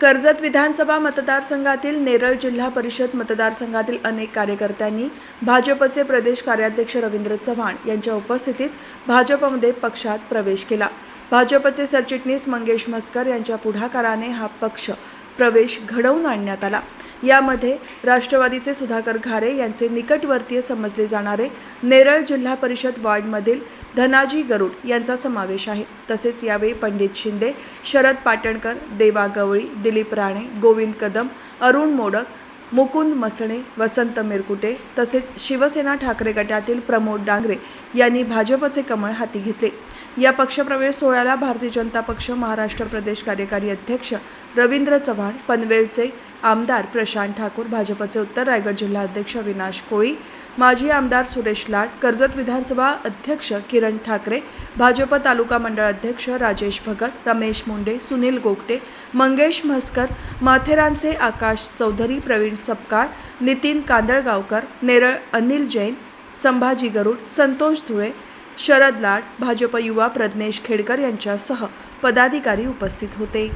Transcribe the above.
कर्जत विधानसभा मतदारसंघातील नेरळ जिल्हा परिषद मतदारसंघातील अनेक कार्यकर्त्यांनी भाजपचे प्रदेश कार्याध्यक्ष रवींद्र चव्हाण यांच्या उपस्थितीत भाजपमध्ये पक्षात प्रवेश केला. भाजपचे सरचिटणीस मंगेश मस्कर यांच्या पुढाकाराने हा पक्ष प्रवेश घडवून आणण्यात आला. यामध्ये राष्ट्रवादीचे सुधाकर घारे यांचे निकटवर्तीय समजले जाणारे नेरळ जिल्हा परिषद वॉर्डमधील धनाजी गरुड यांचा समावेश आहे. तसेच यावेळी पंडित शिंदे शरद पाटणकर देवा गवळी दिलीप राणे गोविंद कदम अरुण मोडक मुकुंद मसणे वसंत मिरकुटे तसेच शिवसेना ठाकरे गटातील प्रमोद डांगरे यांनी भाजपचे कमळ हाती घेतले. या पक्षप्रवेश सोहळ्याला भारतीय जनता पक्ष महाराष्ट्र प्रदेश कार्यकारी अध्यक्ष रवींद्र चव्हाण पनवेलचे आमदार प्रशांत ठाकूर भाजपचे उत्तर रायगड जिल्हा अध्यक्ष अविनाश कोळी माजी आमदार सुरेश लाड कर्जत विधानसभा अध्यक्ष किरण ठाकरे भाजप तालुका मंडळ अध्यक्ष राजेश भगत रमेश मुंडे सुनील गोगटे मंगेश म्हस्कर माथेरानचे आकाश चौधरी प्रवीण सपकाळ नितीन कांदळगावकर नेरळ अनिल जैन संभाजी गरुड संतोष धुळे शरद लाड भाजप युवा प्रज्ञेश खेडकर यांच्यासह पदाधिकारी उपस्थित होते.